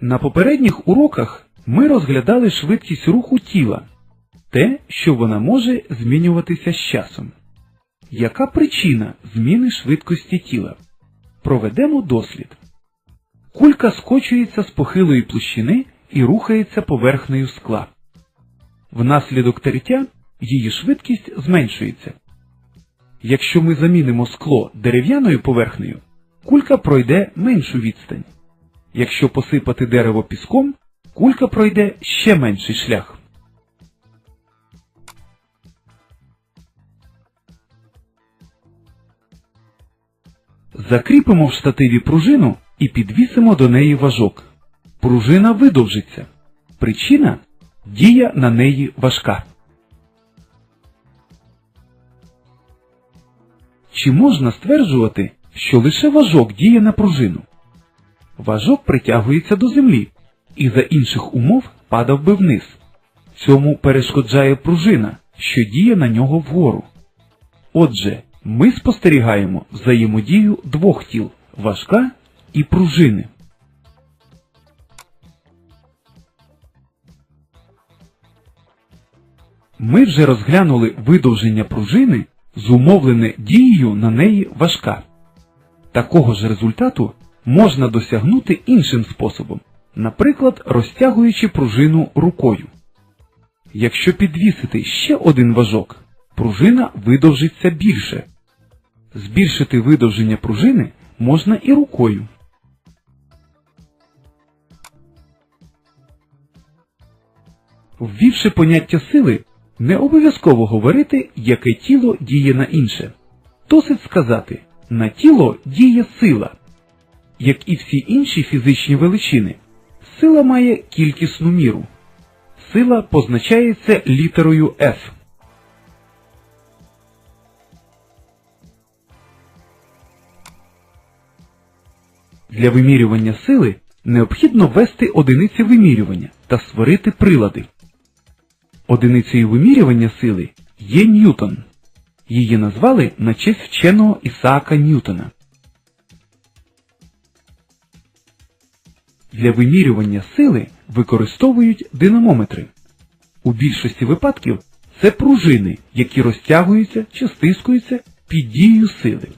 На попередніх уроках ми розглядали швидкість руху тіла, те, що вона може змінюватися з часом. Яка причина зміни швидкості тіла? Проведемо дослід. Кулька скочується з похилої площини і рухається поверхнею скла. Внаслідок тертя її швидкість зменшується. Якщо ми замінимо скло дерев'яною поверхнею, кулька пройде меншу відстань. Якщо посипати дерево піском, кулька пройде ще менший шлях. Закріпимо в штативі пружину і підвісимо до неї важок. Пружина видовжиться. Причина дія на неї важка. Чи можна стверджувати, що лише важок діє на пружину? Важок притягується до землі і за інших умов падав би вниз. Цьому перешкоджає пружина, що діє на нього вгору. Отже, ми спостерігаємо взаємодію двох тіл важка і пружини. Ми вже розглянули видовження пружини, зумовлене дією на неї важка. Такого ж результату можна досягнути іншим способом, наприклад, розтягуючи пружину рукою. Якщо підвісити ще один важок, пружина видовжиться більше. Збільшити видовження пружини можна і рукою. Ввівши поняття сили, не обов'язково говорити, яке тіло діє на інше. Досить сказати, на тіло діє сила. Як і всі інші фізичні величини, сила має кількісну міру. Сила позначається літерою F. Для вимірювання сили необхідно ввести одиниці вимірювання та створити прилади. Одиницею вимірювання сили є Ньютон. Її назвали на честь вченого Ісаака Ньютона. Для вимірювання сили використовують динамометри. У більшості випадків це пружини, які розтягуються чи стискуються під дією сили.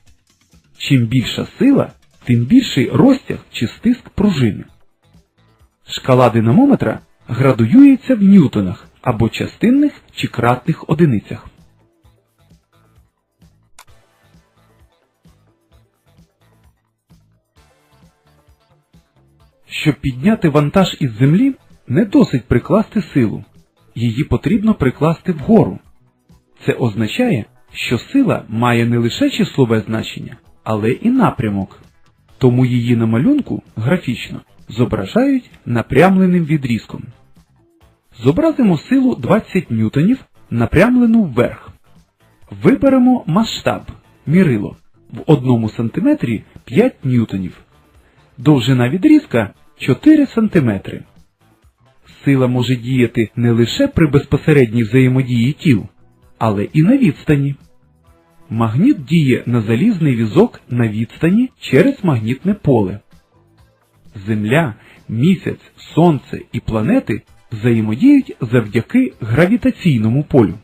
Чим більша сила, тим більший розтяг чи стиск пружини. Шкала динамометра градуюється в ньютонах або частинних чи кратних одиницях. Щоб підняти вантаж із землі, не досить прикласти силу. Її потрібно прикласти вгору. Це означає, що сила має не лише числове значення, але і напрямок. Тому її на малюнку графічно зображають напрямленим відрізком. Зобразимо силу 20 ньютонів, напрямлену вверх. Виберемо масштаб мірило в 1 см 5 ньютонів. Довжина відрізка 4 см. Сила може діяти не лише при безпосередній взаємодії тіл, але і на відстані. Магніт діє на залізний візок на відстані через магнітне поле. Земля, місяць, сонце і планети взаємодіють завдяки гравітаційному полю.